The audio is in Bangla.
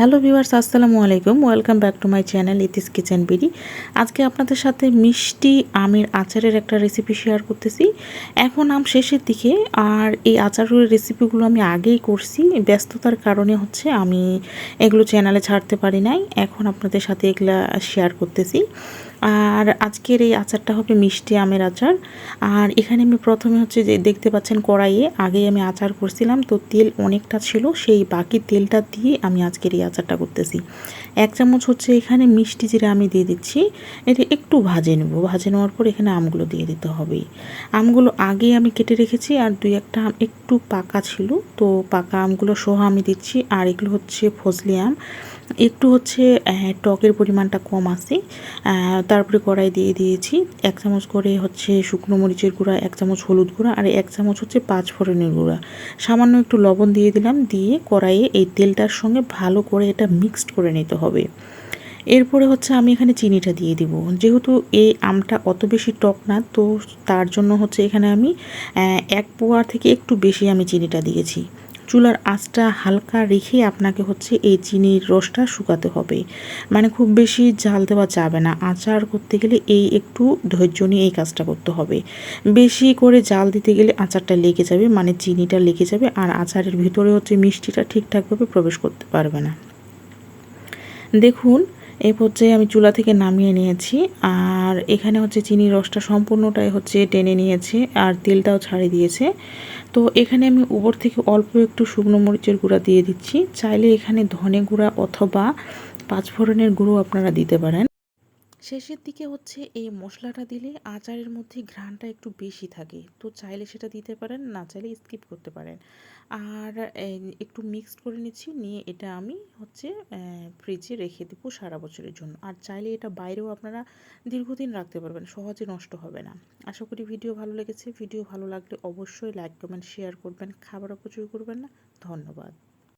হ্যালো ভিউয়ার্স, আসসালামু আলাইকুম। Welcome back to my channel Itis kitchen BD আজকে আপনাদের সাথে মিষ্টি আমের আচারের একটা রেসিপি শেয়ার করতেছি। এখন আম শেষের দিকে, আর এই আচারের রেসিপিগুলো আমি আগেই করছি। ব্যস্ততার কারণে হচ্ছে আমি এগুলো চ্যানেলে ছাড়তে পারি নাই। এখন আপনাদের সাথে এগুলা শেয়ার করতেছি। আর আজকের এই আচারটা হবে মিষ্টি আমের আচার। আর এখানে আমি প্রথমে হচ্ছে যে দেখতে পাচ্ছেন কড়াইয়ে, আগেই আমি আচার করছিলাম, তো তেল অনেকটা ছিল, সেই বাকি তেলটা দিয়ে আমি আজকের এই আচারটা করতেছি। এক চামচ হচ্ছে এখানে মিষ্টি জিরা আমি দিয়ে দিচ্ছি। এটা একটু ভাজে নেব। ভাজে নেওয়ার পর এখানে আমগুলো দিয়ে দিতে হবে। আমগুলো আগে আমি কেটে রেখেছি আর দুই একটা আম একটু পাকা ছিল। তো পাকা আমগুলো সহ আমি দিচ্ছি। আর এগুলো হচ্ছে ফজলি আম। একটু হচ্ছে টকের পরিমাণটা কম আছে। তারপরে কড়াই দিয়ে দিয়েছি এক চামচ করে হচ্ছে শুকনো মরিচের গুঁড়া, এক চামচ হলুদ গুঁড়া আর এক চামচ হচ্ছে পাঁচ ফোড়নের গুঁড়া। সামান্য একটু লবণ দিয়ে দিলাম, দিয়ে কড়াইয়ে এই তেলটার সঙ্গে ভালো করে এটা মিক্সড করে নিতে হবে। এরপরে হচ্ছে আমি এখানে চিনিটা দিয়ে দিব। যেহেতু এই আমটা অত বেশি টক না, তো তার জন্য হচ্ছে এখানে আমি এক পোয়া থেকে একটু বেশি আমি চিনিটা দিয়েছি। চুলার আঁচটা হালকা রেখে আপনাকে হচ্ছে এই চিনির রসটা শুকাতে হবে। মানে খুব বেশি জাল দেওয়া যাবে না। আচার করতে গেলে এই একটু ধৈর্য নিয়ে এই কাজটা করতে হবে। বেশি করে জাল দিতে গেলে আচারটা লেগে যাবে মানে চিনিটা লেগে যাবে আর আচারের ভিতরে হচ্ছে মিষ্টিটা ঠিকঠাকভাবে প্রবেশ করতে পারবে না। দেখুন এই পর্যায়ে আমি চুলা থেকে নামিয়ে নিয়েছি আর এখানে হচ্ছে চিনির রসটা সম্পূর্ণটাই হচ্ছে টেনে নিয়েছে আর তেলটাও ছাড়িয়ে দিয়েছে। তো এখানে আমি উপর থেকে অল্প একটু শুকনো মরিচের গুঁড়া দিয়ে দিচ্ছি। চাইলে এখানে ধনে গুঁড়া অথবা পাঁচফোড়নের গুঁড়ো আপনারা দিতে পারেন। শেষের দিকে হচ্ছে এই মশলাটা দিলে আচারের মধ্যে ঘ্রাণটা একটু বেশি থাকে। তো চাইলে সেটা দিতে পারেন, না চাইলে স্কিপ করতে পারেন। আর একটু মিক্সড করে নিচ্ছি, নিয়ে এটা আমি হচ্ছে ফ্রিজে রেখে দেবো সারা বছরের জন্য। আর চাইলে এটা বাইরেও আপনারা দীর্ঘদিন রাখতে পারবেন, সহজে নষ্ট হবে না। আশা করি ভিডিও ভালো লেগেছে। ভিডিও ভালো লাগলে অবশ্যই লাইক কমেন্ট শেয়ার করবেন। খাবার অপচয় করবেন না। ধন্যবাদ।